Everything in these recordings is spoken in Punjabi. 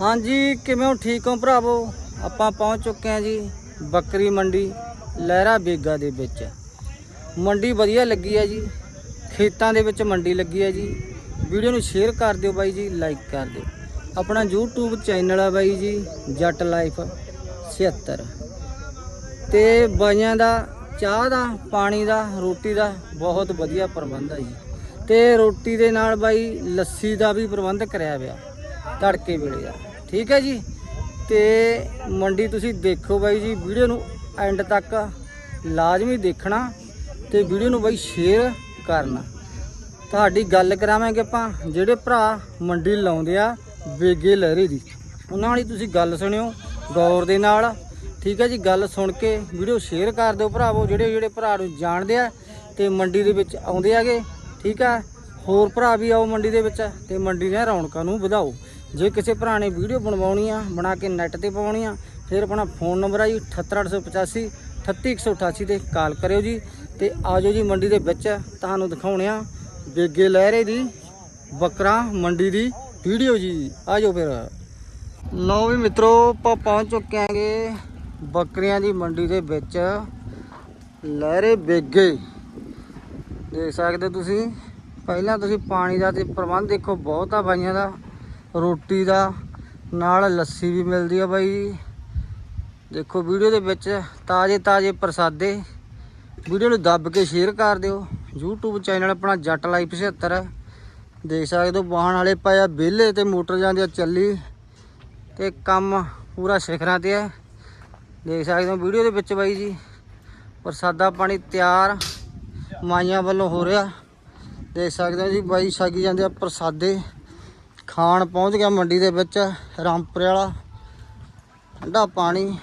ਹਾਂਜੀ, ਕਿਵੇਂ ਹੋ? ਠੀਕ ਹੋ ਭਰਾਵੋ? ਆਪਾਂ ਪਹੁੰਚ ਚੁੱਕੇ ਹਾਂ ਜੀ ਬੱਕਰੀ ਮੰਡੀ, ਲਹਿਰਾ ਬੇਗਾ ਦੇ ਵਿੱਚ। ਮੰਡੀ ਵਧੀਆ ਲੱਗੀ ਹੈ ਜੀ। ਖੇਤਾਂ ਦੇ ਵਿੱਚ ਮੰਡੀ ਲੱਗੀ ਹੈ ਜੀ। ਵੀਡੀਓ ਨੂੰ ਸ਼ੇਅਰ ਕਰ ਦਿਓ ਬਾਈ ਜੀ, ਲਾਈਕ ਕਰ ਦਿਓ। ਆਪਣਾ YouTube ਚੈਨਲ ਆ ਬਾਈ ਜੀ, ਜੱਟ ਲਾਈਫ 76 ਤੇ ਬਾਈਆਂ ਦਾ ਚਾਹ ਦਾ, ਪਾਣੀ ਦਾ, ਰੋਟੀ ਦਾ ਬਹੁਤ ਵਧੀਆ ਪ੍ਰਬੰਧ ਹੈ ਜੀ। ਤੇ ਰੋਟੀ ਦੇ ਨਾਲ ਬਾਈ ਲੱਸੀ ਦਾ ਵੀ ਪ੍ਰਬੰਧ ਕਰਿਆ ਹੋਇਆ, ਤੜਕੇ ਵੇਲੇ ਦਾ। ਠੀਕ ਹੈ ਜੀ। ਤੇ ਮੰਡੀ ਤੁਸੀਂ ਦੇਖੋ ਬਾਈ ਜੀ, ਵੀਡੀਓ ਨੂੰ ਐਂਡ ਤੱਕ ਲਾਜ਼ਮੀ ਦੇਖਣਾ ਤੇ ਵੀਡੀਓ ਨੂੰ ਬਾਈ ਸ਼ੇਅਰ ਕਰਨਾ। ਤੁਹਾਡੀ ਗੱਲ ਕਰਾਵਾਂਗੇ ਆਪਾਂ, ਜਿਹੜੇ ਭਰਾ ਮੰਡੀ ਲਾਉਂਦੇ ਆ, ਵੇਗੇ ਲਹਿਰੇ ਦੀ। ਉਹਨਾਂ ਵਾਲੀ ਤੁਸੀਂ ਗੱਲ ਸੁਣਿਓ, ਗੌਰ ਦੇ ਨਾਲ। ਠੀਕ ਹੈ ਜੀ, ਗੱਲ ਸੁਣ ਕੇ ਵੀਡੀਓ ਸ਼ੇਅਰ ਕਰ ਦਿਓ ਭਰਾਵੋ, ਜਿਹੜੇ ਜਿਹੜੇ ਭਰਾ ਨੂੰ ਜਾਣਦੇ ਆ ਤੇ ਮੰਡੀ ਦੇ ਵਿੱਚ ਆਉਂਦੇ ਆਗੇ ਠੀਕ ਆ ਹੋਰ ਭਰਾ ਵੀ ਆਓ ਮੰਡੀ ਦੇ ਵਿੱਚ ਤੇ ਮੰਡੀ ਦੀਆਂ ਰੌਣਕਾਂ ਨੂੰ ਵਧਾਓ। ਜੇ ਕਿਸੇ ਭਰਾ ਨੇ ਵੀਡੀਓ ਬਣਵਾਉਣੀ ਆ, ਬਣਾ ਕੇ ਨੈਟ ਤੇ ਪਾਉਣੀ ਆ, ਫਿਰ ਆਪਣਾ ਫੋਨ ਨੰਬਰ ਆ ਜੀ 78885 38188 ਤੇ ਕਾਲ ਕਰਿਓ ਜੀ ਤੇ ਆਜੋ ਜੀ ਮੰਡੀ ਦੇ ਵਿੱਚ ਤੁਹਾਨੂੰ ਦਿਖਾਉਣੇ ਆ ਬੇਗੇ ਲਹਿਰੇ ਦੀ, ਬੱਕਰਾ ਮੰਡੀ ਦੀ ਵੀਡੀਓ ਜੀ। ਆਜੋ ਫਿਰ। ਲਓ ਵੀ ਮਿੱਤਰੋ, ਆਪਾਂ ਪਹੁੰਚ ਚੁੱਕੇ ਆਂਗੇ ਬੱਕਰੀਆਂ ਦੀ ਮੰਡੀ ਦੇ ਵਿੱਚ, ਲਹਿਰੇ ਬੇਗੇ। ਦੇਖ ਸਕਦੇ ਹੋ ਤੁਸੀਂ, ਪਹਿਲਾਂ ਤੁਸੀਂ ਪਾਣੀ ਦਾ ਤੇ ਪ੍ਰਬੰਧ ਦੇਖੋ, ਬਹੁਤ ਆ ਬਾਈਆਂ ਦਾ। ਰੋਟੀ ਦਾ, ਨਾਲ ਲੱਸੀ ਵੀ ਮਿਲਦੀ ਆ ਬਾਈ। ਜੀ ਦੇਖੋ ਵੀਡੀਓ ਦੇ ਵਿੱਚ ਤਾਜ਼ੇ ਤਾਜ਼ੇ ਪ੍ਰਸਾਦੇ। ਵੀਡੀਓ ਨੂੰ ਦੱਬ ਕੇ ਸ਼ੇਅਰ ਕਰ ਦਿਓ। YouTube ਚੈਨਲ ਆਪਣਾ ਜੱਟ ਲਾਈਫ 76 ਦੇਖ ਸਕਦੇ ਹੋ, ਵਾਹਣ ਵਾਲੇ ਪਏ ਵਿਹਲੇ ਤੇ ਮੋਟਰ ਜਾਂਦੀ ਆ ਚੱਲੀ। ਤੇ ਕੰਮ ਪੂਰਾ ਸਿਖਰਾਂ ਤੇ ਹੈ ਦੇਖ ਸਕਦੇ ਹੋ ਵੀਡੀਓ ਦੇ ਵਿੱਚ ਬਾਈ ਜੀ। ਪ੍ਰਸਾਦਾ ਪਾਣੀ ਤਿਆਰ, ਮਾਈਆਂ ਵੱਲੋਂ ਹੋ ਰਿਹਾ। ਦੇਖ ਸਕਦੇ ਹੋ ਜੀ, ਬਾਈ ਛਕੀ ਜਾਂਦੇ ਆ ਪ੍ਰਸਾਦੇ। ਖਾਣ ਪਹੁੰਚ ਗਿਆ ਮੰਡੀ ਦੇ ਵਿੱਚ ਰਾਮਪੁਰੇ ਵਾਲਾ। ਠੰਡਾ ਪਾਣੀ।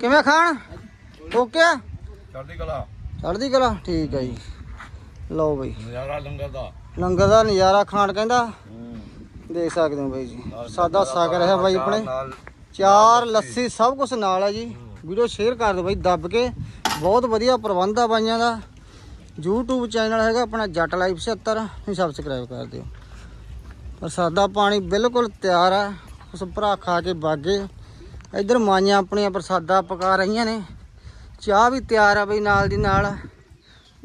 ਕਿਵੇਂ ਖਾਣ? ਓਕੇ ਆ ਚੜ੍ਹਦੀ ਕਲਾ। ਚੜ੍ਹਦੀ ਕਲਾ? ਠੀਕ ਹੈ ਜੀ। ਲਓ ਬਈ। ਨਜ਼ਾਰਾ ਲੰਗਰ ਦਾ। ਲੰਗਰ ਦਾ ਨਜ਼ਾਰਾ ਖਾਣ ਕਹਿੰਦਾ। ਦੇਖ ਸਕਦੇ ਹੋ ਬਾਈ ਜੀ। ਸਾਦਾ ਸਾਗ ਰਿਹਾ ਬਾਈ ਆਪਣੇ। ਚਾਰ ਲੱਸੀ। ਸਭ ਕੁਝ ਨਾਲ ਹੈ ਜੀ। ਵੀਡੀਓ ਸ਼ੇਅਰ ਕਰ ਦਿਓ ਬਾਈ ਦੱਬ ਕੇ। ਬਹੁਤ ਵਧੀਆ ਪ੍ਰਬੰਧ ਆ ਬਾਈਆਂ ਦਾ। YouTube ਚੈਨਲ ਹੈਗਾ ਆਪਣਾ ਜੱਟ ਲਾਈਫ 76 ਤੁਸੀਂ ਸਬਸਕ੍ਰਾਈਬ ਕਰ ਦਿਓ। ਪ੍ਰਸਾਦਾ ਪਾਣੀ ਬਿਲਕੁਲ ਤਿਆਰ ਆ। ਉਸ ਭਰਾ ਖਾ ਕੇ ਬਾਗੇ ਇੱਧਰ ਮਾਈਆਂ ਆਪਣੀਆਂ ਪ੍ਰਸਾਦਾ ਪਕਾ ਰਹੀਆਂ ਨੇ। ਚਾਹ ਵੀ ਤਿਆਰ ਆ ਬਈ ਨਾਲ ਦੀ ਨਾਲ।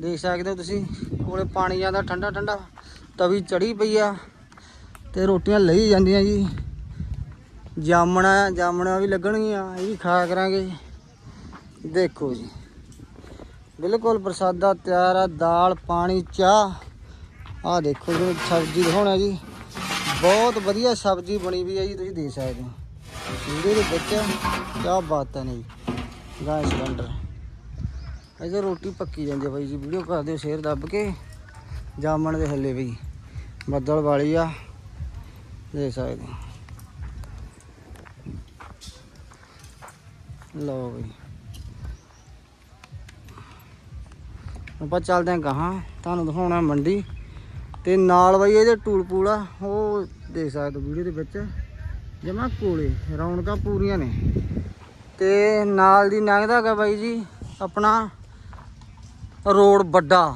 ਦੇਖ ਸਕਦੇ ਹੋ ਤੁਸੀਂ, ਕੋਲੇ ਪਾਣੀ ਜਾਂਦਾ ਠੰਡਾ ਠੰਡਾ ਤਵੀ ਚੜੀ ਪਈ ਆ ਤੇ ਰੋਟੀਆਂ ਲਈ ਜਾਂਦੀਆਂ ਜੀ। ਜਾਮਣਾ ਜਾਮਣਾ ਵੀ ਲੱਗਣਗੀਆਂ, ਇਹ ਵੀ ਖਾ ਕਰਾਂਗੇ। ਦੇਖੋ ਜੀ, ਬਿਲਕੁਲ ਪ੍ਰਸਾਦਾ ਤਿਆਰ ਆ, ਦਾਲ, ਪਾਣੀ, ਚਾਹ। ਆ ਦੇਖੋ ਜੀ, ਸਬਜ਼ੀ ਦਿਖਾਉਣਾ ਜੀ। ਬਹੁਤ ਵਧੀਆ ਸਬਜ਼ੀ ਬਣੀ ਵੀ ਹੈ ਜੀ, ਤੁਸੀਂ ਦੇਖ ਸਕਦੇ ਹੋ। ਵੀਡੀਓ ਦੇ ਵਿੱਚ ਕਿਆ ਬਾਤ ਹੈ ਨਹੀਂ। Gas cylinder. ਇਹਦੇ ਰੋਟੀ ਪੱਕੀ ਜਾਂਦੀ ਹੈ ਬਾਈ ਜੀ, ਵੀਡੀਓ ਕਰ ਦਿਓ ਸ਼ੇਅਰ ਦੱਬ ਕੇ। ਜਾਮਣ ਦੇ ਹੱਲੇ ਬਈ ਬੱਦਲ ਵਾਲੀ ਆ। ਦੇਖ ਸਕਦੇ ਹੋ। ਲਓ ਬਈ। ਆਪਾਂ ਚੱਲਦੇ ਹਾਂ ਗਾਹਾਂ। ਤੁਹਾਨੂੰ ਦਿਖਾਉਣਾ ਮੰਡੀ। ਤੇ ਨਾਲ ਬਾਈ ਇਹਦੇ ਟੂਲ ਪੂਲ ਆ, ਉਹ ਦੇਖ ਸਕਦੇ ਹੋ ਵੀਡੀਓ ਦੇ ਵਿੱਚ। ਜਮਾ ਕੋਲੇ, ਰੌਣਕਾਂ ਪੂਰੀਆਂ ਨੇ। ਤੇ ਨਾਲ ਦੀ ਲੰਘਦਾ ਹੈਗਾ ਬਾਈ ਜੀ, ਆਪਣਾ ਰੋਡ ਵੱਡਾ।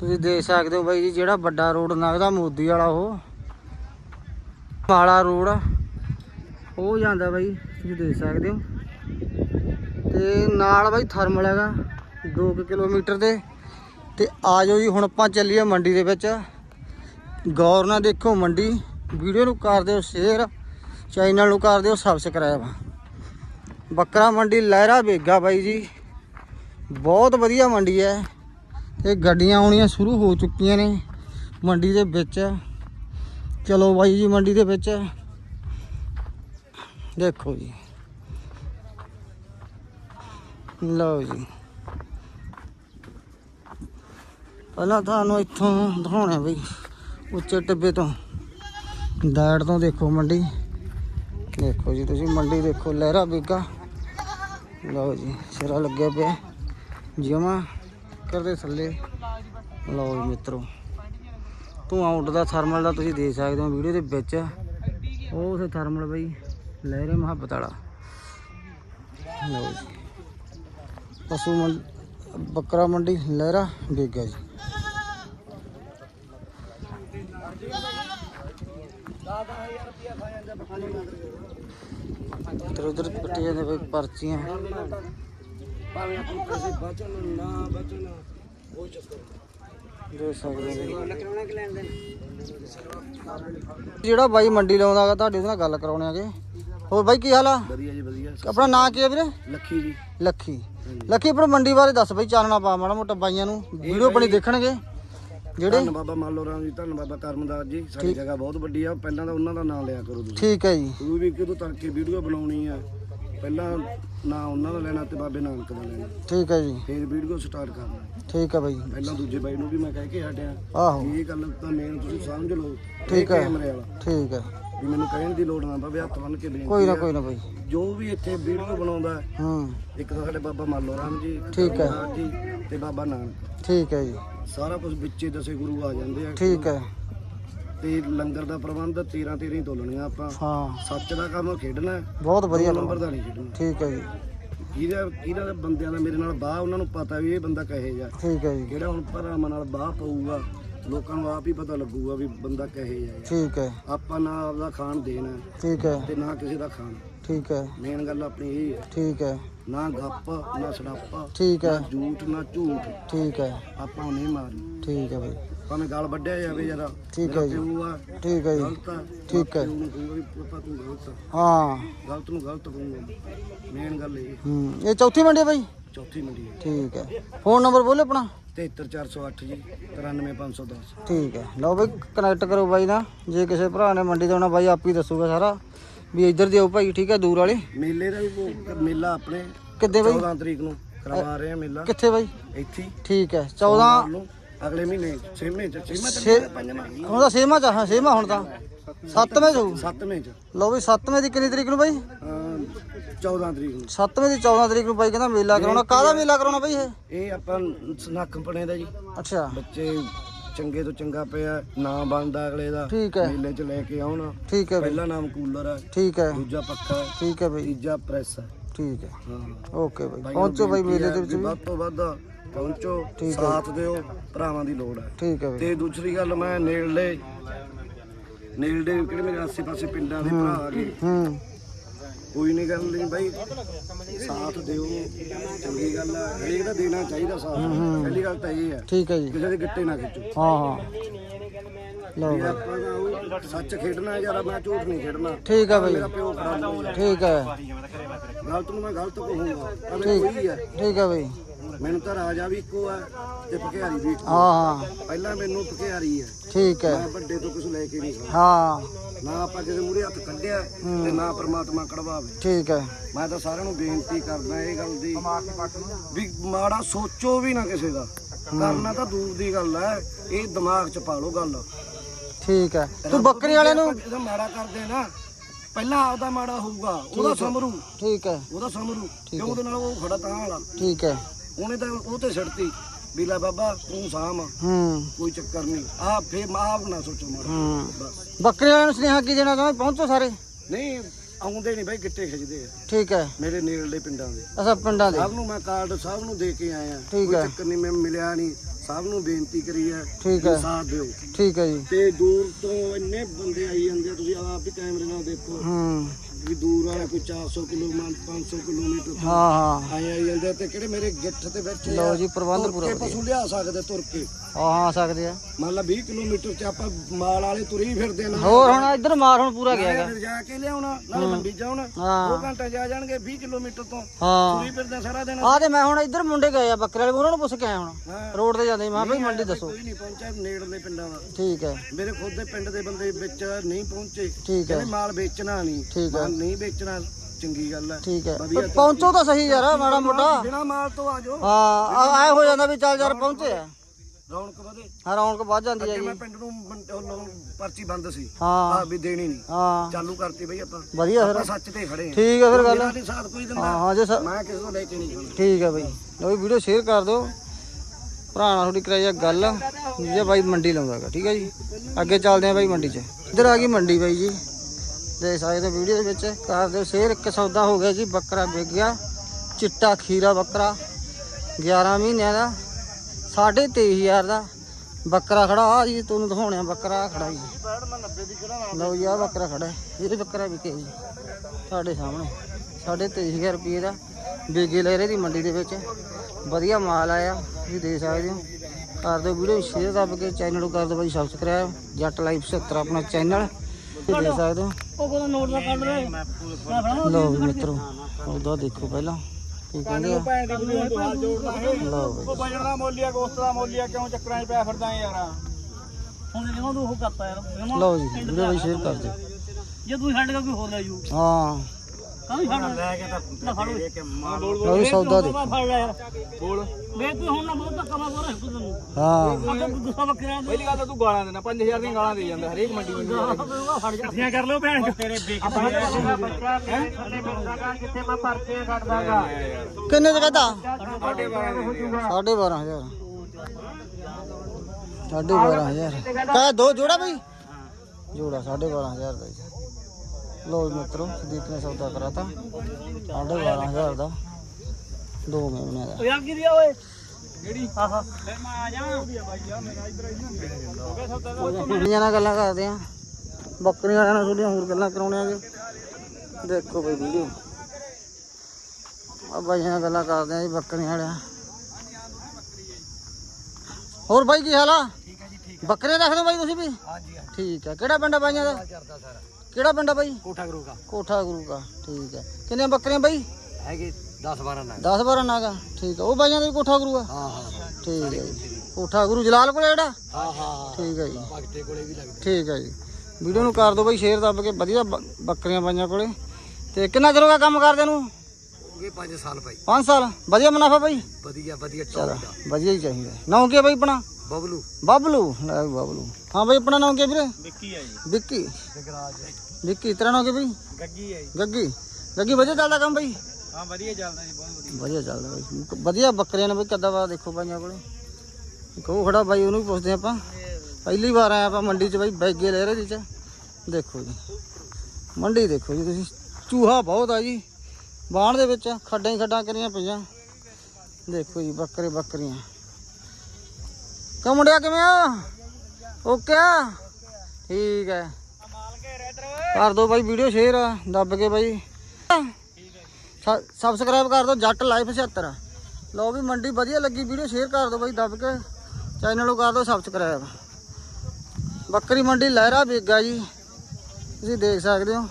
ਤੁਸੀਂ ਦੇਖ ਸਕਦੇ ਹੋ ਬਾਈ ਜੀ, ਜਿਹੜਾ ਵੱਡਾ ਰੋਡ ਲੰਘਦਾ ਮੋਦੀ ਵਾਲਾ ਉਹ। ਮਾਲਾ ਰੋਡ ਉਹ ਜਾਂਦਾ ਬਾਈ, ਤੁਸੀਂ ਦੇਖ ਸਕਦੇ ਹੋ। ਤੇ ਨਾਲ ਬਾਈ ਥਰਮਲ ਹੈਗਾ 2 ਕਿਲੋਮੀਟਰ ਦੇ। ਤੇ ਆ ਜਾਓ ਜੀ, ਹੁਣ ਆਪਾਂ ਚੱਲੀਏ ਮੰਡੀ ਦੇ ਵਿੱਚ। ਗੌਰ ਨਾਲ ਦੇਖੋ ਮੰਡੀ। ਵੀਡੀਓ ਨੂੰ ਕਰ ਦਿਓ ਸ਼ੇਅਰ ਚੈਨਲ ਨੂੰ ਕਰ ਦਿਓ ਸਬਸਕ੍ਰਾਈਬ ਬੱਕਰਾ ਮੰਡੀ ਲਹਿਰਾ ਬੇਗਾ ਬਾਈ ਜੀ। ਬਹੁਤ ਵਧੀਆ ਮੰਡੀ ਹੈ। ਤੇ ਗੱਡੀਆਂ ਆਉਣੀਆਂ ਸ਼ੁਰੂ ਹੋ ਚੁੱਕੀਆਂ ਨੇ ਮੰਡੀ ਦੇ ਵਿੱਚ। ਚਲੋ ਬਾਈ ਜੀ, ਮੰਡੀ ਦੇ ਵਿੱਚ। ਦੇਖੋ ਜੀ। ਲਓ ਜੀ। ਪਹਿਲਾਂ ਤੁਹਾਨੂੰ ਇੱਥੋਂ ਦਿਖਾਉਣੇ ਬਈ, ਉੱਚੇ ਟਿੱਬੇ ਤੋਂ। ਡਾਇਟ ਤੋਂ ਦੇਖੋ ਮੰਡੀ। ਦੇਖੋ ਜੀ ਤੁਸੀਂ ਮੰਡੀ ਦੇਖੋ, ਲਹਿਰਾ ਬੇਗਾ। ਲਓ ਜੀ, ਸਿਰਾ ਲੱਗਿਆ ਪਿਆ। ਜਮਾ ਕਰਦੇ ਥੱਲੇ। ਲਓ ਜੀ ਮਿੱਤਰੋ ਧੂਆਂ ਉੱਡਦਾ ਥਰਮਲ ਦਾ ਤੁਸੀਂ ਦੇਖ ਸਕਦੇ ਹੋ ਵੀਡੀਓ ਦੇ ਵਿੱਚ। ਉਹ ਉਥੇ ਥਰਮਲ ਬਈ, ਲਹਿਰੇ ਮੁਹੱਬਤ ਵਾਲਾ। ਲਓ ਜੀ। ਪਸ਼ੂ ਮੰਡ ਬੱਕਰਾ ਮੰਡੀ, ਲਹਿਰਾ ਬੇਗਾ ਜੀ। ਇੱਧਰ ਉਧਰ ਕੱਟੀ ਜਾਂਦੇ ਬਈ ਪਰਚੀਆਂ। ਭਾਵੇਂ ਆਪਣੇ ਪੈਸੇ ਬਚਣ ਨਾ ਬਚਣ ਕੋਈ ਚੱਕਰ। ਦੇ ਸਕਦੇ ਲੈਣ ਦੇਣ? ਜਿਹੜਾ ਬਾਈ ਮੰਡੀ ਲਾਉਂਦਾ ਹੈਗਾ ਤੁਹਾਡੇ ਉਹਦੇ ਨਾਲ ਗੱਲ ਕਰਾਉਣੇ ਆਗੇ ਹੋਰ ਬਾਈ ਕੀ ਹਾਲ ਆ? ਵਧੀਆ ਜੀ ਵਧੀਆ। ਆਪਣਾ ਨਾਂ ਕੀ ਹੈ ਵੀਰੇ? ਲੱਖੀ ਜੀ। ਲੱਖੀ। ਲੱਖੀ ਆਪਣਾ ਮੰਡੀ ਬਾਰੇ ਦੱਸ ਬਈ ਚਾਨਣਾ ਪਾ ਮਾੜਾ ਮੋਟਾ ਬਾਈਆਂ ਨੂੰ। ਵੀਡੀਓ ਆਪਣੀ ਦੇਖਣਗੇ। ਜਿਹੜੇ? ਧੰਨ ਬਾਬਾ ਮਾਲੋ ਰਾਮ ਜੀ ਧੰਨ ਬਾਬਾ ਕਰਮਦਾਸ ਜੀ ਸਾਡੀ ਜਗ੍ਹਾ ਬਹੁਤ ਵੱਡੀ ਆ ਪਹਿਲਾਂ ਤਾਂ ਉਹਨਾਂ ਦਾ ਨਾਮ ਲਿਆ ਕਰੋ ਤੁਸੀਂ। ਠੀਕ ਹੈ ਜੀ। ਕੋਈ ਵੀ ਕਿਦੋਂ ਤੜਕੇ ਵੀਡੀਓ ਬਣਾਉਣੀ ਆ ਪਹਿਲਾਂ ਨਾ ਉਹਨਾਂ ਦਾ ਲੈਣਾ ਤੇ ਬਾਬੇ ਨਾਨਕ ਦਾ ਲੈਣਾ। ਠੀਕ ਹੈ ਜੀ। ਫਿਰ ਵੀਡੀਓ ਸਟਾਰਟ ਕਰਨਾ। ਠੀਕ ਹੈ ਬਾਈ। ਪਹਿਲਾਂ ਦੂਜੇ ਬਾਈ ਨੂੰ ਵੀ ਮੈਂ ਕਹਿ ਕੇ ਹਟਿਆ। ਆਹੋ। ਇਹ ਗੱਲ ਤਾਂ ਮੇਨ ਤੁਸੀਂ ਸਮਝ ਲਓ ਠੀਕ ਹੈ। ਕੈਮਰੇ ਵਾਲਾ। ਠੀਕ ਹੈ। ਵੀ ਮੈਨੂੰ ਕਹਿਣ ਦੀ ਲੋੜ ਨਾ ਪਵੇ ਹੱਥ ਬੰਨ ਕੇ ਬੇਨਤੀ ਕੋਈ ਨਾ। ਕੋਈ ਨਾ ਬਾਈ। ਜੋ ਵੀ ਇੱਥੇ ਵੀਡੀਓ ਬਣਾਉਂਦਾ ਹੈ, ਹੂੰ। ਇੱਕ ਤਾਂ ਸਾਡੇ ਬਾਬਾ ਮਾਲੋ ਰਾਮ ਜੀ ਠੀਕ ਹੈ। ਜੀ ਤੇ ਬਾਬਾ ਨਾਨਕ। ਠੀਕ ਹੈ ਜੀ। ਸਾਰਾ ਕੁਝ ਵਿੱਚੇ ਦਸੇ ਗੁਰੂ ਆ ਜਾਂਦੇ ਆ। ਠੀਕ ਹੈ। ਤੇ ਲੰਗਰ ਦਾ ਪ੍ਰਬੰਧ 13 13 ਹੀ ਤੋਲਣੀਆਂ ਆਪਾਂ। ਹਾਂ। ਸੱਚ ਦਾ ਕੰਮ ਖੇਡਣਾ ਹੈ, ਬਹੁਤ ਵਧੀਆ ਨੰਬਰ ਦਾ ਨਹੀਂ ਖੇਡਣਾ। ਠੀਕ ਹੈ ਜੀ। ਜਿਹਦਾ ਕਿਹਦਾ ਦੇ ਬੰਦਿਆਂ ਦਾ ਮੇਰੇ ਨਾਲ ਬਾਹ ਉਹਨਾਂ ਨੂੰ ਪਤਾ ਵੀ ਇਹ ਬੰਦਾ ਕਹੇ ਜਾ ਠੀਕ ਹੈ ਜੀ। ਜਿਹੜਾ ਹੁਣ ਭਰਾਵਾਂ ਨਾਲ ਬਾਹ ਪਊਗਾ ਲੋਕਾਂ ਨੂੰ ਆਪ ਹੀ ਪਤਾ ਲੱਗੂਗਾ ਵੀ ਬੰਦਾ ਕਹੇ ਜਾ ਠੀਕ ਹੈ। ਆਪਾਂ ਨਾ ਆਪਦਾ ਖਾਣ ਦੇਣਾ ਠੀਕ ਹੈ। ਤੇ ਨਾ ਕਿਸੇ ਦਾ ਖਾਣਾ। ਠੀਕ ਹੈ। ਮੇਨ ਗੱਲ ਆਪਣੀ ਇਹ ਹੈ। ਠੀਕ ਹੈ। ਨਾ ਗੱਪ ਨਾ ਸੜਾਪਾ ਠੀਕ ਹੈ। ਝੂਠ ਨਾ ਝੂਠ। ਠੀਕ ਹੈ। ਆਪਾਂ ਨਹੀਂ ਮਾਰਨੀ ਠੀਕ ਹੈ ਬਾਈ। ਭਾਵੇਂ ਗਲ ਵੱਢਿਆ ਜਾਵੇ ਜਰਾ। ਠੀਕ ਹੈ ਜੀ। ਆ ਠੀਕ ਹੈ ਜੀ। ਆ। ਠੀਕ ਹੈ। ਆ। ਹਾਂ। ਗਲਤ ਨੂੰ ਗਲਤ ਕਹੂੰਗਾ। ਮੇਨ ਗੱਲ ਇਹ ਹੂੰ। ਇਹ ਚੌਥੀ ਮੰਡੀ ਬਾਈ? ਚੌਥੀ ਮੰਡੀ ਹੈ। ਠੀਕ ਹੈ। ਫੋਨ ਨੰਬਰ ਬੋਲੇ ਆਪਣਾ। 73408 ਜੀ 93510 ਠੀਕ ਹੈ। ਲਓ ਬਾਈ ਕਨੈਕਟ ਕਰੋ ਬਾਈ ਨਾਲ ਜੇ ਕਿਸੇ ਭਰਾ ਨੇ ਮੰਡੀ ਤੋਂ ਆਉਣਾ ਬਾਈ ਆਪ ਹੀ ਦੱਸੂਗਾ ਸਾਰਾ। ਵੀ ਇੱਧਰ ਦੇ ਆਓ ਭਾਈ ਠੀਕ ਹੈ ਦੂਰ ਵਾਲੇ। ਮੇਲੇ ਦਾ ਵੀ ਮੇਲਾ ਆਪਣੇ ਕਿੱਦੇ ਬਾਈ? 14 ਤਰੀਕ ਨੂੰ ਕਰਵਾ ਰਹੇ ਆ ਮੇਲਾ। ਕਿੱਥੇ ਬਾਈ? ਇੱਥੇ ਹੀ। ਠੀਕ ਹੈ 14 ਨੂੰ ਅਗਲੇ ਮਹੀਨੇ 6ਵੇਂ ਚ 6ਵੇਂ ਚ ਛੇ- ਪੰਜਵਾਂ। ਹੁਣ ਤਾਂ ਛੇਵਾਂ ਚ ਹਾਂ ਛੇਵਾਂ ਹੁਣ ਤਾਂ। ਸੱਤਵੇਂ ਚ। ਹੋਊ। 7ਵੇਂ ਚ। ਲਓ ਬਈ ਸੱਤਵੇਂ ਦੀ ਕਿੰਨੀ ਤਰੀਕ ਨੂੰ ਬਾਈ? 14 ਤਰੀਕ ਨੂੰ। ਸੱਤਵੇਂ ਦੀ 14 ਤਰੀਕ ਨੂੰ ਬਾਈ ਕਹਿੰਦਾ ਮੇਲਾ ਕਰਾਉਣਾ। ਕਾਹਦਾ ਮੇਲਾ ਕਰਾਉਣਾ ਬਾਈ ਇਹ? ਇਹ ਆਪਾਂ ਸਨੱਖ ਪਣੇ ਦਾ ਜੀ। ਅੱਛਾ। ਬੱਚੇ ਚੰਗੇ ਤੋਂ ਚੰਗਾ ਪਿਆ ਨਾਮ ਬਣਦਾ ਅਗਲੇ ਦਾ। ਠੀਕ ਹੈ। ਮੇਲੇ ਚ ਲੈ ਕੇ ਆਉਣ। ਠੀਕ ਹੈ ਬਾਈ। ਪਹਿਲਾ ਨਾਮ ਕੂਲਰ ਹੈ ਠੀਕ ਹੈ। ਦੂਜਾ ਪੱਖਾ ਹੈ ਠੀਕ ਹੈ ਬਾਈ। ਤੀਜਾ ਪ੍ਰੈਸ ਹੈ ਠੀਕ ਹੈ। ਹਾਂ। ਓਕੇ ਬਾਈ। ਪਹੁੰਚੋ ਬਾਈ ਮੇਲੇ ਦੇ ਵਿੱਚ ਵੀ ਵੀ। ਵੱਧ ਤੋਂ ਵੱਧ ਪਹੁੰਚੋ ਠੀਕ ਹੈ। ਸਾਥ ਦਿਓ ਭਰਾਵਾਂ ਦੀ ਲੋੜ ਹੈ ਠੀਕ ਹੈ ਬਾਈ। ਤੇ ਦੂਸਰੀ ਗੱਲ ਮੈਂ ਨੇੜਲੇ ਨੇੜਲੇ ਕਿਹੜੇ ਮੇਰੇ ਆਸੇ ਪਾਸੇ ਪਿੰਡਾਂ ਦੇ ਭਰਾ ਆ ਗਏ। ਹੂੰ। ਕੋਈ ਨਹੀਂ ਗੱਲ ਨਹੀਂ ਬਾਈ। ਸਾਥ ਦਿਓ। ਚੰਗੀ ਗੱਲ ਆ। ਹਰੇਕ ਦਾ ਦੇਣਾ ਚਾਹੀਦਾ ਸਾਥ। ਪਹਿਲੀ ਗੱਲ ਤਾਂ ਇਹ ਹੈ ਠੀਕ ਹੈ ਜੀ। ਕਿਸੇ ਦੇ ਗਿੱਟੇ ਨਾ ਖਿੱਚੋ। ਹਾਂ ਹਾਂ। ਲਓ ਆਪਾਂ ਉਹ ਸੱਚ ਖੇਡਣਾ ਯਾਰ ਮੈਂ ਝੂਠ ਨਹੀਂ ਖੇਡਣਾ। ਠੀਕ ਹੈ ਬਾਈ। ਮੇਰਾ ਪਿਓ ਖੜਾ ਹੋਊਗਾ। ਠੀਕ ਹੈ ਗਲਤ ਨੂੰ ਮੈਂ ਗਲਤ ਕਹੂੰਗਾ। ਭਾਵੇਂ ਕੋਈ ਹੈ ਠੀਕ ਹੈ ਬਾਈ। ਮੈਨੂੰ ਤਾਂ ਰਾਜਾ ਵੀ ਇੱਕੋ ਹੈ ਤੇ ਭਕਿਆਰੀ ਵੀ ਇੱਕੋ ਹਾਂ ਹਾਂ। ਪਹਿਲਾਂ ਮੈਨੂੰ ਭਕਿਆਰੀ ਹੈ ਠੀਕ ਹੈ। ਮੈਂ ਵੱਡੇ ਤੋਂ ਕੁਝ ਲੈ ਕੇ ਨਹੀਂ ਹਾਂ। ਨਾ ਆਪਾਂ ਕਿਸੇ ਮੂਰੇ ਹੱਥ ਕੱਢਿਆ ਤੇ ਨਾ ਪ੍ਰਮਾਤਮਾ ਕਢਵਾਵੇ। ਠੀਕ ਹੈ। ਮੈਂ ਤਾਂ ਸਾਰਿਆਂ ਨੂੰ ਬੇਨਤੀ ਕਰਦਾ ਇਹ ਗੱਲ ਦੀ ਵੀ ਮਾੜਾ ਸੋਚੋ ਵੀ ਨਾ ਕਿਸੇ ਦਾ। ਕਰਨਾ ਤਾਂ ਦੂਰ ਦੀ ਗੱਲ ਹੈ। ਇਹ ਦਿਮਾਗ 'ਚ ਪਾ ਲਓ ਗੱਲ। ਠੀਕ ਹੈ। ਤੂੰ ਬੱਕਰੀ ਵਾਲਿਆਂ ਨੂੰ ਜਦੋਂ ਮਾੜਾ ਕਰਦੇ ਨਾ ਪਹਿਲਾਂ ਆਪਦਾ ਮਾੜਾ ਹੋਊਗਾ ਉਹਦਾ ਸਮਰੂ ਠੀਕ ਹੈ। ਉਹਦਾ ਸਮਰੂ ਕਿਉਂ ਉਹਦੇ ਨਾਲ ਉਹ ਖੜਾ ਤਾਂ ਵਾਲਾ ਠੀਕ ਹੈ। ਉਹਨੇ ਤਾਂ ਉਹ ਤੇ ਛੱਡਤੀ ਵੀ ਲੈ ਬਾਬਾ ਤੂੰ ਸਾਮ ਹੂੰ। ਕੋਈ ਚੱਕਰ ਨਹੀਂ। ਆ ਫੇਰ ਆਪ ਨਾ ਸੋਚੋ ਮਾੜਾ ਹੂੰ। ਬਸ। ਬੱਕਰੀ ਵਾਲਿਆਂ ਨੂੰ ਸੁਨੇਹਾ ਕੀ ਦੇਣਾ ਚਾਹੁੰਦੇ? ਪਹੁੰਚੋ ਸਾਰੇ। ਨਹੀਂ ਆਉਂਦੇ ਨਹੀਂ ਬਾਈ ਗਿੱਟੇ ਖਿੱਚਦੇ ਆ। ਠੀਕ ਹੈ। ਮੇਰੇ ਨੇੜਲੇ ਪਿੰਡਾਂ ਦੇ। ਅਸਾਂ ਪਿੰਡਾਂ ਦੇ। ਸਭ ਨੂੰ ਮੈਂ ਕਾਰਡ ਸਭ ਨੂੰ ਦੇ ਕੇ ਆਇਆ। ਠੀਕ ਕੋਈ ਹੈ। ਚੱਕਰ ਨਹੀਂ ਮੈਂ ਮਿਲਿਆ ਨਹੀਂ। ਸਭ ਨੂੰ ਬੇਨਤੀ ਕਰੀ ਹੈ ਠੀਕ ਵੀ ਹੈ। ਸਾਥ ਦਿਓ। ਠੀਕ ਹੈ ਜੀ। ਤੇ ਦੂਰ ਤੋਂ ਇੰਨੇ ਬੰਦੇ ਆਈ ਜਾਂਦੇ ਆ, ਤੁਸੀਂ ਆਪ ਹੀ ਕੈਮਰੇ ਨਾਲ ਦੇਖੋ। ਹੂੰ। ਵੀ ਦੂਰ ਵਾਲਾ ਕੋਈ 400 ਕਿਲੋਮੀਟਰ 500 ਕਿਲੋਮੀਟਰ ਤੋਂ ਹਾਂ ਹਾਂ। ਆਏ ਆਈ ਜਾਂਦੇ ਆ ਤੇ ਕਿਹੜੇ ਮੇਰੇ ਗਿੱਠ ਤੇ ਬੈਠੇ ਲਓ ਆ, ਜੀ ਪ੍ਰਬੰਧ ਤੁਰ ਪੂਰਾ ਕੇ ਵਧੀਆ। ਪਸ਼ੂ ਲਿਆ ਸਕਦੇ ਤੁਰ ਕੇ। ਹਾਂ ਹਾਂ ਸਕਦੇ ਆ। ਮੰਨ ਲਾ 20 ਕਿਲੋਮੀਟਰ ਚ ਆਪਾਂ ਮਾਲ ਵਾਲੇ ਤੁਰੇ ਹੀ ਫਿਰਦੇ ਨਾ ਹੋਰ ਹੁਣ ਇੱਧਰ ਮਾਰ ਹੁਣ ਪੂਰਾ ਗਿਆ ਹੈਗਾ ਫਿਰ ਜਾ ਕੇ ਲਿਆਉਣਾ ਨਾਲੇ ਮੰਡੀ ਜਾਉਣਾ ਹਾਂ। 2 ਘੰਟੇ ਜਾ ਜਾਣਗੇ 20 ਕਿਲੋਮੀਟਰ ਤੋਂ। ਹਾਂ। ਤੁਰੀ ਫਿਰਦੇ ਸਾਰਾ ਦਿਨ। ਆ ਤੇ ਮੈਂ ਹੁਣ ਇੱਧਰ ਮੁੰਡੇ ਗਏ ਆ ਬੱਕਰੇ ਵਾਲੇ ਉਹਨਾਂ ਨੂੰ ਪੁੱਛ ਕੇ ਆਇਆ ਹੁਣ। ਹਾਂ। ਰੋਡ ਤੇ ਜਾਂਦੇ ਮੈਂ ਕਿਹਾ ਭਾਈ ਮੰਡੀ ਦੱਸੋ। ਕੋਈ ਨਹੀਂ ਪਹੁੰਚਿਆ ਨੇੜਲੇ ਪਿੰਡਾਂ ਦਾ ਠੀਕ ਹੈ। ਮੇਰੇ ਖੁਦ ਦੇ ਪਿੰਡ ਦੇ ਬੰਦੇ ਵਿੱਚ ਨਹੀਂ ਪਹੁੰਚੇ। ਠੀਕ ਹੈ। ਕਹਿੰਦੇ ਮਾਲ ਵੇਚਣਾ ਨਹੀਂ। ਠੀਕ ਹੈ। ਨਹੀਂ ਵੇਚਣਾ ਚੰਗੀ ਗੱਲ ਹੈ ਠੀਕ ਹੈ। ਵਧੀਆ ਪਰ ਪਹੁੰਚੋ ਤਾਂ ਸਹੀ ਯਾਰ ਮਾੜਾ ਮੋਟਾ। ਬਿਨਾ ਮਾਲ ਤੋਂ ਆ ਜਾਓ। ਹਾਂ ਆ- ਆਏ ਹੋ ਜਾਂਦਾ ਵੀ ਚੱਲ ਯਾਰ ਪਹੁੰਚੇ ਆ। ਰੌਣਕ ਵਧੇ। ਹਾਂ ਰੌਣਕ ਵੱਧ ਜਾਂਦੀ ਹੈ ਅੱਗੇ ਜੀ। ਮੈਂ ਪਿੰਡ ਨੂੰ ਉਹ ਪਰਚੀ ਬੰਦ ਸੀ। ਹਾਂ। ਆ ਵੀ ਦੇਣੀ ਨਹੀਂ। ਹਾਂ। ਚਾਲੂ ਕਰਤੀ ਬਈ ਆਪਾਂ। ਵਧੀਆ ਫਿਰ। ਆਪਾਂ ਸੱਚ ਤੇ ਖੜੇ ਹਾਂ ਠੀਕ ਹੈ ਫਿਰ ਗੱਲ। ਨਹੀਂ ਸਾਥ ਕੋਈ ਦਿੰਦਾ। ਹਾਂ ਹਾਂ ਜੇ ਸ- ਮੈਂ ਕਿਸੇ ਤੋਂ ਲੈ ਕੇ ਨਹੀਂ ਖਾਣਾ ਠੀਕ ਹੈ ਬਾਈ। ਲਓ ਵੀਡੀਓ ਸ਼ੇਅਰ ਕਰ ਦਿਓ। ਭਰਾ ਨਾਲ ਥੋੜੀ ਕਰਾਈ ਆ ਗੱਲ। ਜੇ ਬਾਈ ਮੰਡੀ ਲਾਉਂਦਾਗਾ ਠੀਕ ਹੈ ਜੀ। ਅੱਗੇ ਚੱਲਦੇ ਆ ਬਾਈ ਮੰਡੀ 'ਚ। ਇੱਧਰ ਆ ਗਈ ਮੰਡੀ ਬਾਈ ਜੀ। ਦੇਖ ਸਕਦੇ ਹੋ ਵੀਡੀਓ ਦੇ ਵਿੱਚ। ਕਰ ਦਿਓ ਸ਼ੇਅਰ ਇੱਕ ਸੌਦਾ ਹੋ ਗਿਆ ਜੀ, ਬੱਕਰਾ ਵਿਕ ਗਿਆ। ਚਿੱਟਾ ਖੀਰਾ ਬੱਕਰਾ 11 ਮਹੀਨਿਆਂ ਦਾ 23000 ਦਾ। ਬੱਕਰਾ ਖੜਾ ਆ ਜੀ ਤੁਹਾਨੂੰ ਦਿਖਾਉਣਿਆ ਬੱਕਰਾ ਆਹ ਖੜਾ ਜੀ। ਲਓ ਜੀ ਆ ਬੱਕਰਾ ਖੜਾ ਇਹ ਬੱਕਰਾ ਵਿਕੇ ਜੀ ਸਾਡੇ ਸਾਹਮਣੇ। ਸਾਢੇ 23000 ਰੁਪਏ ਦਾ ਬੇਗੇ ਲੈ ਰਹੇ ਦੀ ਮੰਡੀ ਦੇ ਵਿੱਚ। ਵਧੀਆ ਮਾਲ ਆਇਆ, ਤੁਸੀਂ ਦੇਖ ਸਕਦੇ ਹੋ। ਕਰ ਦਿਓ ਵੀਡੀਓ ਸ਼ੇਅਰ ਦੱਬ ਕੇ ਚੈਨਲ ਨੂੰ ਕਰ ਦਿਓ ਬਾਈ ਸਬਸਕ੍ਰਾਈਬ ਜੱਟ ਲਾਈਫ 77 ਆਪਣਾ ਚੈਨਲ ਤੁਸੀਂ ਦੇਖ ਸਕਦੇ ਹੋ? ਉਹ ਕੋਲ ਨੋਟ ਦਾ ਕੱਢ ਫੜਾ ਲਓ ਵੀ ਮਿੱਤਰੋ ਉਹਦਾ ਦੇਖੋ ਪਹਿਲਾਂ ਕੀ ਕਹਿੰਦੇ ਆ। ਭੈਣ ਦੀ ਹਾਲ ਹੈ ਉਹ ਬਜਣ ਦਾ ਮੋਲੀਆ ਗੋਸਤ ਦਾ ਮੋਲੀਆ ਕਿਉਂ ਚੱਕਰਾਂ 'ਚ ਪਿਆ ਫਿਰਦਾ ਯਾਰ। ਹੁਣ ਜਿਵੇਂ ਤੂੰ ਉਹ ਕਰਤਾ ਯਾਰ। ਲਓ ਜੀ ਵੀਡੀਓ ਬਾਈ ਸ਼ੇਅਰ ਕਰ ਦਿਓ। ਜੇ ਤੂੰ ਛੱਡ ਕੇ ਕੋਈ ਹੋਰ ਲੈ ਜੂ ਹਾਂ। ਕਾਹਨੂੰ ਛੱਡ ਲੈ ਕੇ ਤਾਂ ਫੜੋ ਲਓ। ਜੀ ਸੌਦਾ ਦੇ। ਮੈਂ ਫੜ ਲੈ ਯਾਰ। ਬੋਲ। ਵੇ ਤੂੰ ਹੁਣ ਨਾ ਬਹੁਤ ਧੱਕਾ ਮਾਰ ਰਿਹਾ ਤੈਨੂੰ ਹਾਂ। ਅੱਗੇ ਗੁੱਸਾ ਬੱਕਰਿਆਂ ਦੇ ਪਹਿਲੀ ਗੱਲ ਤਾਂ ਤੂੰ ਗਾਲਾਂ ਦੇਣਾ 5000 ਦੀਆਂ ਗਾਲਾਂ ਦੇ ਜਾਂਦਾ ਹਰੇਕ ਮੰਡੀ ਵਿੱਚ। ਫੜ ਜਾ। ਇਕੱਠੀਆਂ ਕਰ ਲਓ ਭੈਣ ਤੇਰੇ ਬੇਕ ਕਿੰਨੇ ਦਾ ਕਹਤਾ? 12500 12500 ਕਾ ਦੋ ਜੋੜਾ ਬਈ? ਜੋੜਾ 12500 ਦਾ ਜੀ ਲੋ ਮਿੱਤਰੋ ਸਦੀਕ ਨੇ ਸੌਦਾ ਕਰਾਤਾ। 12500 ਦਾ। ਦੋ ਮਹੀਨੇ ਦਾ। ਯਾਰ ਦਿਆ ਓਏ। ਜਿਹੜੀ ਆਹਾ ਮੈਂ ਆ ਜਾ ਕੁੜੀਆਂ ਨਾਲ ਗੱਲਾਂ ਕਰਦੇ ਆ। ਬੱਕਰੀਆਂ ਵਾਲਿਆਂ ਨਾਲ ਥੋੜੀਆਂ ਹੋਰ ਗੱਲਾਂ ਕਰਾਉਣੇ ਆਗੇ ਦੇਖੋ ਬਈ ਵੀਡੀਓ। ਆ ਬਾਈਆਂ ਨਾਲ ਗੱਲਾਂ ਕਰਦੇ ਆ ਜੀ ਬੱਕਰੀਆਂ ਵਾਲਿਆਂ। ਹੋਰ ਬਾਈ ਕੀ ਹਾਲ ਆ? ਬੱਕਰੇ ਰੱਖਦੇ ਹੋ ਬਾਈ ਤੁਸੀਂ ਵੀ। ਹਾਂਜੀ ਠੀਕ ਆ। ਕਿਹੜਾ ਪਿੰਡ ਆ ਬਾਈਆਂ ਦਾ? ਕਿਹੜਾ ਪਿੰਡ ਆ ਬਾਈ? ਕੋਠਾ ਕਰੂਗਾ ਕੋਠਾ ਗੁਰੂ ਕਾ ਠੀਕ ਹੈ। ਕਿੰਨੀਆਂ ਬੱਕਰੀਆਂ ਬਾਈ? ਹੈਗੇ 10 12 ਨਾਲ। 10 12 ਨਾਗਾ ਠੀਕ ਆ ਉਹ ਬਾਈਆਂ ਦਾ ਵੀ ਕੋਠਾ ਗੁਰੂ ਆ? ਹਾਂ ਹਾਂ ਠੀਕ ਹੈ ਜੀ। ਕੋਠਾ ਗੁਰੂ ਜਲਾਲ ਕੋਲੇ ਜਿਹੜਾ? ਹਾਂ ਹਾਂ ਠੀਕ ਹੈ ਜੀ। ਭਗਤੇ ਕੋਲੇ ਵੀ ਲੱਗਦੇ। ਠੀਕ ਹੈ ਜੀ। ਵੀਡੀਓ ਨੂੰ ਕਰ ਦਿਓ ਬਾਈ ਸ਼ੇਅਰ ਦੱਬ ਕੇ। ਵਧੀਆ ਬੱਕਰੀਆਂ ਪਾਈਆਂ ਕੋਲੇ। ਤੇ ਕਿੰਨਾ ਚਿਰ ਹੋ ਗਿਆ ਕੰਮ ਕਰਦੇ ਨੂੰ? ਹੋ ਗਏ 5 ਸਾਲ ਭਾਈ 5 ਸਾਲ। ਵਧੀਆ ਮੁਨਾਫਾ ਬਾਈ? ਵਧੀਆ ਵਧੀਆ ਚੱਲਦਾ ਵਧੀਆ ਹੀ ਚਾਹੀਦਾ। ਕੀ ਹੈ ਬਾਈ ਆਪਣਾ? ਬਬਲੂ। ਬਬਲੂ? ਲੈ ਵੀ ਬਬਲੂ। ਹਾਂ ਬਾਈ ਆਪਣਾ ਨਾਮ ਕੀ ਹੈ ਵੀਰੇ? ਵਿੱਕੀ ਆ ਜੀ। ਵਿੱਕੀ। ਜਗਰਾਜ। ਵਿੱਕੀ ਤੇਰਾ ਨਾਮ ਕੀ ਬਾਈ? ਗੱਗੀ ਆ ਜੀ। ਗੱਗੀ। ਗੱਗੀ ਵਧੀਆ ਚੱਲਦਾ ਕੰਮ ਬਾਈ? ਹਾਂ ਵਧੀਆ ਚੱਲਦਾ ਜੀ ਬਹੁਤ ਵਧੀਆ। ਵਧੀਆ ਚੱਲਦਾ ਬਾਈ। ਵਧੀਆ ਬੱਕਰੀਆਂ ਨੇ ਬਾਈ ਕੱਦਾ ਵਾ ਦੇਖੋ ਬਾਈਆਂ ਕੋਲੇ। ਇੱਕ ਉਹ ਖੜਾ ਬਾਈ ਉਹਨੂੰ ਵੀ ਪੁੱਛਦੇ ਆਪਾਂ। ਪਹਿਲੀ ਵਾਰ ਆਏ ਆਪਾਂ ਮੰਡੀ 'ਚ ਬਾਈ ਬੈਗੇ ਲੈ ਰਹੇ ਜੀ ਚ ਦੇਖੋ ਜੀ। ਮੰਡੀ ਦੇਖੋ ਜੀ ਤੁਸੀਂ। ਚੂਹਾ ਬਹੁਤ ਆ ਜੀ। ਬਾਣ ਦੇ ਵਿੱਚ ਖੱਡਾਂ ਹੀ ਖੱਡਾਂ ਕਰੀਆਂ ਪਈਆਂ। ਦੇਖੋ ਜੀ ਬੱਕਰੇ ਬੱਕਰੀਆਂ। ਕਿਉਂ ਮੁੰਡਿਆ, ਕਿਵੇਂ ਆ? ਓਕੇ ਆ? ਠੀਕ ਹੈ। ਕਰ ਦੋ ਬਾਈ ਵੀਡੀਓ ਸ਼ੇਅਰ, ਦੱਬ ਕੇ ਬਾਈ। ਸਬਸਕ੍ਰਾਈਬ ਕਰ ਦਿਓ ਜੱਟ ਲਾਈਫ 76 ਲਓ ਵੀ ਮੰਡੀ ਵਧੀਆ ਲੱਗੀ, ਵੀਡੀਓ ਸ਼ੇਅਰ ਕਰ ਦਿਓ ਬਾਈ, ਦੱਬ ਕੇ। ਚੈਨਲ ਨੂੰ ਕਰ ਦਿਓ ਸਬਸਕ੍ਰਾਈਬ ਬੱਕਰੀ ਮੰਡੀ ਲਹਿਰਾ ਬੇਗਾ ਜੀ। ਤੁਸੀਂ ਦੇਖ ਸਕਦੇ ਹੋ।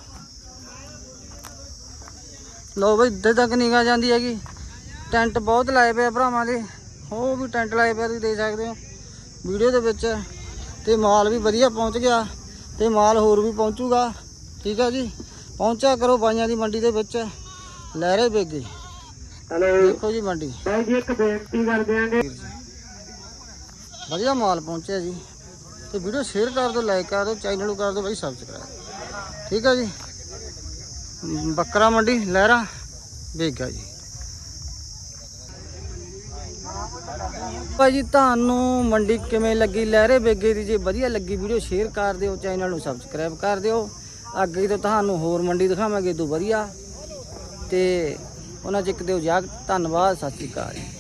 ਲਓ ਬਈ ਇੱਥੇ ਤੱਕ ਨਿਗਾ ਜਾਂਦੀ ਹੈਗੀ। ਟੈਂਟ ਬਹੁਤ ਲਾਏ ਪਏ ਭਰਾਵਾਂ ਦੇ। ਉਹ ਵੀ ਟੈਂਟ ਲਾਏ ਪਏ ਤੁਸੀਂ ਦੇਖ ਸਕਦੇ ਹੋ। ਵੀਡੀਓ ਦੇ ਵਿੱਚ ਤੇ ਮਾਲ ਵੀ ਵਧੀਆ ਪਹੁੰਚ ਗਿਆ ਤੇ ਮਾਲ ਹੋਰ ਵੀ ਪਹੁੰਚੂਗਾ। ਠੀਕ ਹੈ ਜੀ? ਪਹੁੰਚਿਆ ਕਰੋ ਬਾਈਆਂ ਦੀ ਮੰਡੀ ਦੇ ਵਿੱਚ। ਲਹਿਰੇ ਬੇਗੇ। ਹਲੋ। ਦੇਖੋ ਜੀ ਮੰਡੀ। ਭਾਈ ਜੀ ਇੱਕ ਬੇਨਤੀ ਕਰ ਦਿਆਂਗੇ ਵਧੀਆ ਮਾਲ ਪਹੁੰਚਿਆ ਜੀ। ਤੇ ਵੀਡੀਓ ਸ਼ੇਅਰ ਕਰ ਦਿਓ ਲਾਈਕ ਕਰ ਦਿਓ ਚੈਨਲ ਨੂੰ ਕਰ ਦਿਓ ਬਾਈ ਸਬਸਕ੍ਰਾਈਬ ਠੀਕ ਹੈ ਜੀ? ਬੱਕਰਾ ਮੰਡੀ ਲਹਿਰਾ ਬੇਗਾ ਜੀ। ਭਾਈ ਜੀ ਤੁਹਾਨੂੰ ਮੰਡੀ ਕਿਵੇਂ ਲੱਗੀ? ਲਹਿਰੇ ਬੇਗੇ ਦੀ ਜੇ ਵਧੀਆ ਲੱਗੀ ਵੀਡੀਓ ਸ਼ੇਅਰ ਕਰ ਦਿਓ ਚੈਨਲ ਨੂੰ ਸਬਸਕ੍ਰਾਈਬ ਕਰ ਦਿਓ। ਅੱਗੇ ਤੋਂ ਤੁਹਾਨੂੰ ਹੋਰ ਮੰਡੀ ਦਿਖਾਵਾਂਗੇ ਤੋਂ ਵਧੀਆ। ਤੇ ਉਹਨਾਂ ਚ ਇੱਕ ਦਿਓ ਜਾਗ, ਧੰਨਵਾਦ, ਸਤਿ ਸ਼੍ਰੀ ਅਕਾਲ। ਜੀ